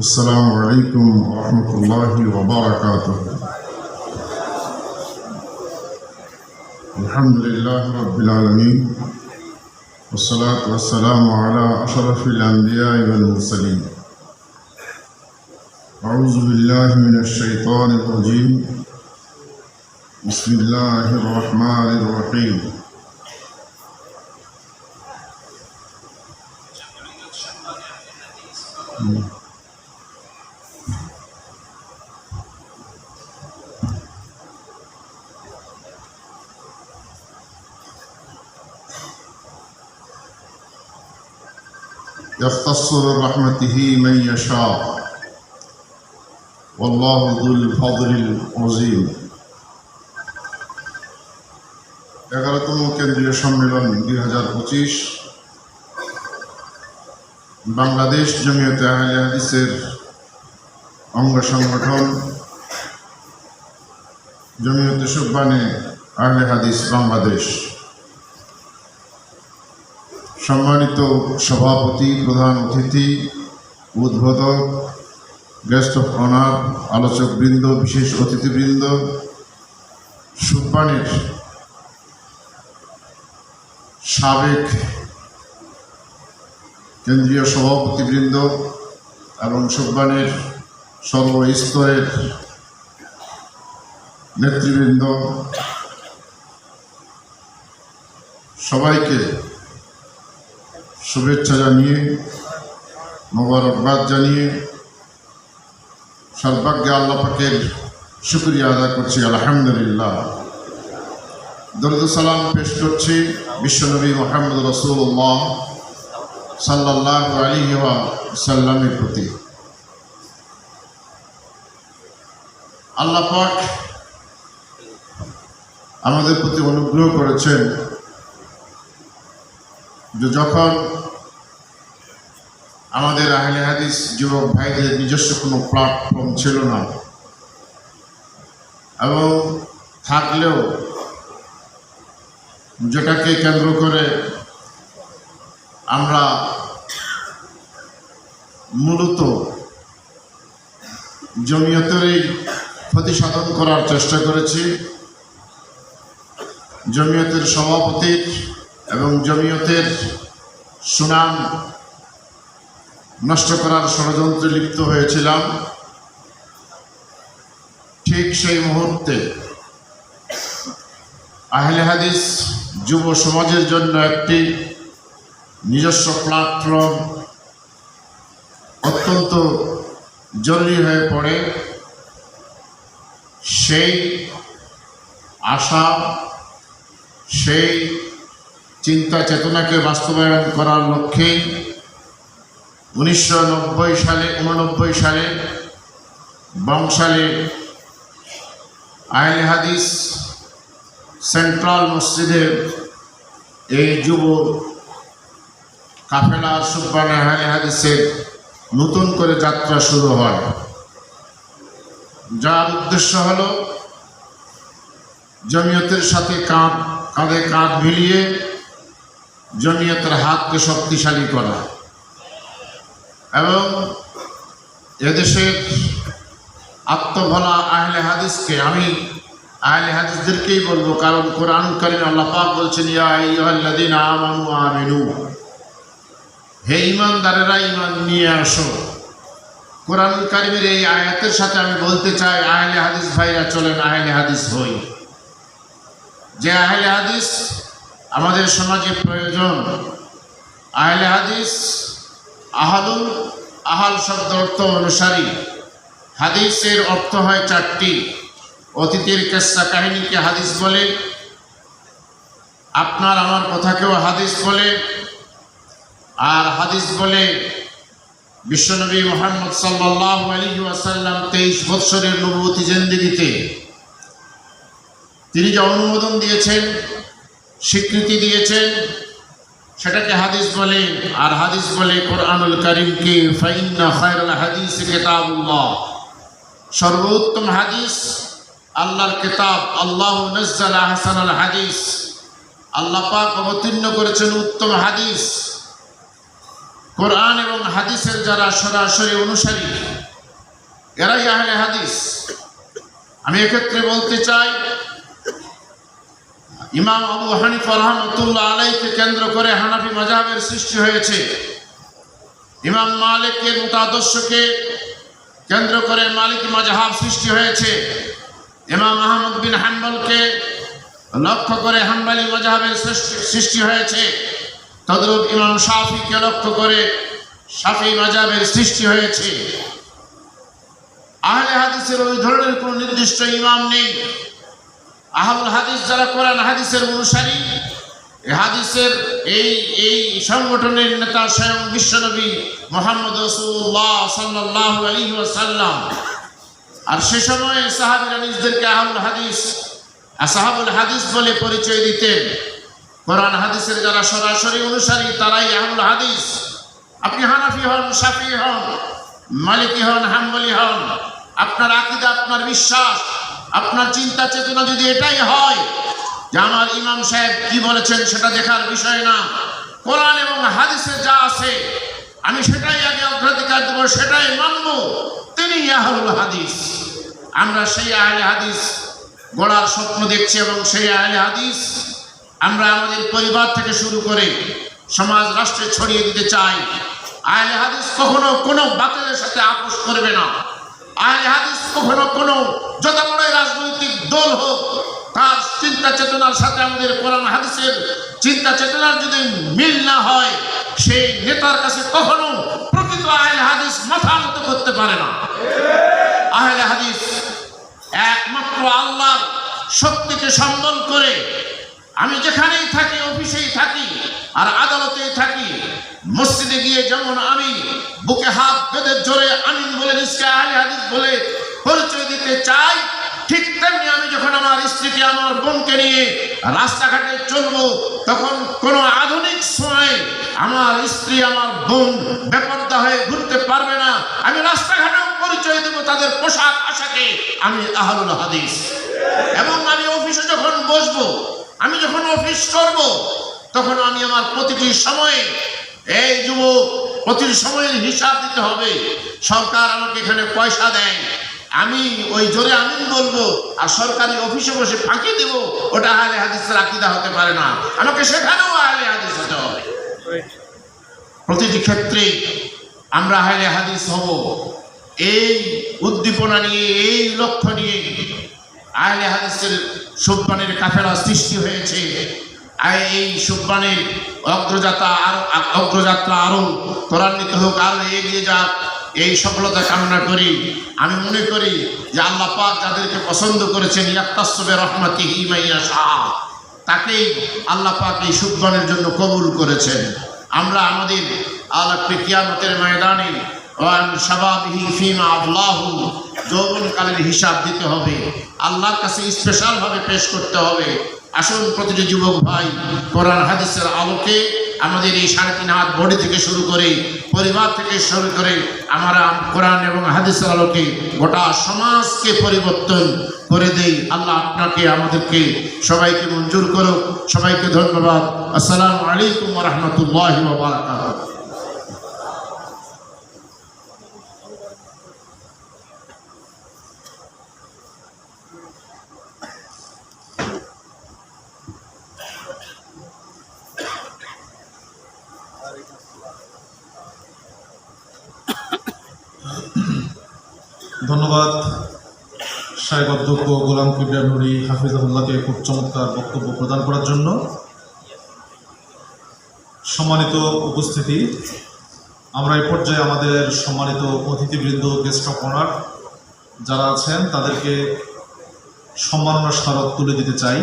السلام عليكم ورحمة الله وبركاته. الحمد لله رب العالمين والصلاة والسلام على أشرف الأنبياء والمرسلين. أعوذ بالله من الشيطان الرجيم. بسم الله الرحمن الرحيم. يختص برحمته من يشاء والله ذو الفضل العظيم এগারোতম কেন্দ্রীয় সম্মেলন দুই হাজার পঁচিশ বাংলাদেশ জমিয়তে আহলে হাদিসের অঙ্গ সংগঠন জমিয়তে সুব্বানে আহলে হাদিস বাংলাদেশ সম্মানিত সভাপতি, প্রধান অতিথি, উদ্বোধক, গেস্ট অফ অনার, আলোচকবৃন্দ, বিশেষ অতিথিবৃন্দ, সুব্বানের সাবেক কেন্দ্রীয় সভাপতিবৃন্দ এবং সুব্বানের সর্বস্তরের নেতৃবৃন্দ, সবাইকে শুভেচ্ছা জানিয়ে, মোবারকবাদ জানিয়ে সর্বাগ্যে আল্লাহ পাকের শুক্রিয়া আদায় করছি, আলহামদুলিল্লাহ। দরুদ সালাম পেশ করছি বিশ্বনবী মোহাম্মদ রসুল্লাহ সাল্লাহ আলী সাল্লামের প্রতি। আল্লাহ পাক আমাদের প্রতি অনুগ্রহ করেছেন যে যখন আমাদের আহলে হাদিস যুবক ভাইদের নিজস্ব কোনো প্ল্যাটফর্ম ছিল না। এবং থাকলেও যেটাকে কেন্দ্র করে আমরা মূলত জমিয়তেরই ক্ষতি সাধন করার চেষ্টা করেছি। জমিয়তের সভাপতির এবং জমিয়তের সুনাম নষ্ট করার ষড়যন্ত্রে লিপ্ত হয়েছিলাম। ঠিক সেই মুহূর্তে আহলে হাদিস যুব সমাজের জন্য একটি নিজস্ব প্ল্যাটফর্ম অত্যন্ত জরুরি হয়ে পড়ে। সেই আশা, সেই চিন্তা চেতনাকে বাস্তবায়ন করার লক্ষ্যেই উনিশশো নব্বই সালে, উননব্বই সালে বংশালে আহলে হাদিস সেন্ট্রাল মসজিদে এই যুব কাফেলা সুব্বান আহলে হাদিসের নতুন করে যাত্রা শুরু হয়। যার উদ্দেশ্য হল জমিয়তের সাথে কাঁধ কাঁধে কাঁধ মিলিয়ে জমিয়তের হাতকে শক্তিশালী করা। এবং এদেশের আত্মভলা আহলে হাদিসকে আমি আহলে হাদিসদেরকেই বলব, কারণ কোরআন করিম আল্লাহ বলছেন আমানু আমিনু। হে ইমানদারেরা ইমান নিয়ে আসো। কোরআন কারিমের এই আয়াতের সাথে আমি বলতে চাই, আহলে হাদিস ভাইরা চলেন, আহলে হাদিস হই। যে আহলে হাদিস আমাদের সমাজে প্রয়োজন, আহলে হাদিস আহাদুল আহাল শব্দ অর্থ অনুসারী। হাদিসের অর্থ হয় চারটি। অতীতের কেসা কাহিনীকে হাদিস বলে, আপনার আমার কথাকেও হাদিস বলে, আর হাদিস বলে বিশ্বনবী মোহাম্মদ সাল্লাহ আলী ওয়াসাল্লাম তেইশ বৎসরের নবতী জেন্দিগিতে তিনি যে অনুমোদন দিয়েছেন, স্বীকৃতি দিয়েছেন সেটাকে হাদিস বলে, আর হাদিস বলে কোরআনুল করিমকে হাদিস কিতাবুল্লাহ। সর্বোত্তম হাদিস, আল্লাহর কিতাব, আল্লাহ নজ্জাল আহসানুল হাদিস। আল্লাহ পাক অবতীর্ণ করেছেন উত্তম হাদিস। কোরআন এবং হাদিসের যারা সরাসরি অনুসারী, এরাই আহলে হাদিস। আমি এক্ষেত্রে বলতে চাই ইমাম আবু হানিফ রহমতুল্লাহ আলাইকে কেন্দ্র করে হানাফি মজাবের সৃষ্টি হয়েছে। ইমাম মালিকের মতাদর্শকে কেন্দ্র করে মালিক মজাহাব সৃষ্টি হয়েছে। ইমাম আহমদ বিন হাম্বলকে লক্ষ্য করে হাম্বালি মজাহাবের সৃষ্টি- হয়েছে। তদরূপ ইমাম শাফিকে লক্ষ্য করে শাফি মজাবের সৃষ্টি হয়েছে। আহলে হাদিসের ওই ধরনের কোনো নির্দিষ্ট ইমাম নেই। আহমুল হাদিস যারা কোরআন হাদিসের অনুসারী হাদিসের এই এই সংগঠনের নেতা স্বয়ং বিশ্বনবী মোহাম্মদ রসুল্লাহ সাল্লাহ আলী ওয়াসাল্লাম। আর সে সময়ে সাহাবিরা নিজদেরকে আহমুল হাদিস সাহাবুল হাদিস বলে পরিচয় দিতেন। কোরআন হাদিসের যারা সরাসরি অনুসারী, তারাই আহমুল হাদিস। আপনি হানাফি হন সাফি হন, মালিকি হন, হাম্বলি হন, আপনার আকিদা, আপনার বিশ্বাস আপনার চিন্তা চেতনা যদি এটাই হয় যে আমার ইমাম সাহেব কি বলেছেন সেটা দেখার বিষয় না। কোরআন এবং হাদিসে যা আছে, আমি সেটাই আগে অগ্রাধিকার দেবো, সেটাই মানব। তিনি আহলুল হাদিস। আমরা সেই আহলে হাদিস গড়ার স্বপ্ন দেখছি এবং সেই আহলে হাদিস আমরা আমাদের পরিবার থেকে শুরু করে সমাজ রাষ্ট্রে ছড়িয়ে দিতে চাই। আহলে হাদিস কখনো কোনো বাতিলের সাথে আপোষ করবে না। হাদিস রাজনৈতিক হোক, তার চিন্তা চেতনার সাথে আমাদের কোরআন হাদিসের চিন্তা চেতনার যদি মিল না হয়, সেই নেতার কাছে হাদিস করতে পারে না। হাদিস একমাত্র আল্লাহ শক্তিকে সম্বল করে আমি যেখানেই থাকি, অফিসেই থাকি, আর আদালতেই থাকি, মসজিদে গিয়ে যেমন আমি বুকে হাত বেঁধে জোরে আমিন বলে নিষ্কে আহলে হাদিস বলে পরিচয় দিতে চাই, ঠিক তেমনি আমি যখন আমার স্ত্রীকে, আমার বোনকে নিয়ে রাস্তাঘাটে চলবো, তখন কোনো আধুনিক সময়ে আমার স্ত্রী, আমার বোন বেপর্দা হয়ে ঘুরতে পারবে না। আমি রাস্তাঘাটেও পরিচয় দেবো তাদের পোশাক আশাকে। আমি আহলুল হাদিস। এবং আমি অফিসে যখন বসবো আমি যখন অফিস করব, তখন আমি আমার প্রতিটি সময়ে, এই যুবক, প্রতিটি সময়ের হিসাব দিতে হবে। সরকার আমাকে এখানে পয়সা দেয়। আমি ওই জোরে আমিন বলব, আর সরকারি অফিসে বসে ফাঁকি দেব, ওটা আহলে হাদিসের আকিদা হতে পারে না। আমাকে সেখানেও আহলে হাদিস হতে হবে। প্রতিটি ক্ষেত্রে আমরা আহলে হাদিস হব। এই উদ্দীপনা নিয়ে, এই লক্ষ্য নিয়ে আহলে হাদিসের সুব্বানের কাফেলা সৃষ্টি হয়েছে। আর এই সুব্বানের অগ্রযাত্রা আরও অগ্রযাত্রা আরও ত্বরান্বিত হোক, আরও এগিয়ে যাক, এই সফলতা কামনা করি। আমি মনে করি যে আল্লাহ পাক যাদেরকে পছন্দ করেছেন ইয়াক্তাসবে রহমাতি হিমাইয়া শাহ তাকেই আল্লাহ পাক এই সুব্বানের জন্য কবুল করেছেন। আমরা আমাদের আল্লাহ কিয়ামতের ময়দানে যৌবনকালের হিসাব দিতে হবে। আল্লাহর কাছে স্পেশালভাবে পেশ করতে হবে। আসুন প্রতিটি যুবক ভাই, কোরআন, হাদিসের আলোকে আমাদের এই সাড়ে তিন হাত বডি থেকে শুরু করে, পরিবার থেকে শুরু করে আমরা কোরআন এবং হাদিসের আলোকে গোটা সমাজকে পরিবর্তন করে দেই। আল্লাহ আপনাকে, আমাদেরকে সবাইকে মঞ্জুর করুক। সবাইকে ধন্যবাদ। আসসালামু আলাইকুম রহমতুল্লাহ বারাকাত ধন্যবাদ। শাহেক অধ্যক্ষ গোলাম কিবরিয়া নুরি হাফিজাহুল্লাহকে খুব চমৎকার বক্তব্য প্রদান করার জন্য। সম্মানিত উপস্থিতি, আমরা এ পর্যায়ে আমাদের সম্মানিত অতিথিবৃন্দ গেস্ট অফ অনার যারা আছেন, তাদেরকে সম্মাননা স্মারক তুলে দিতে চাই।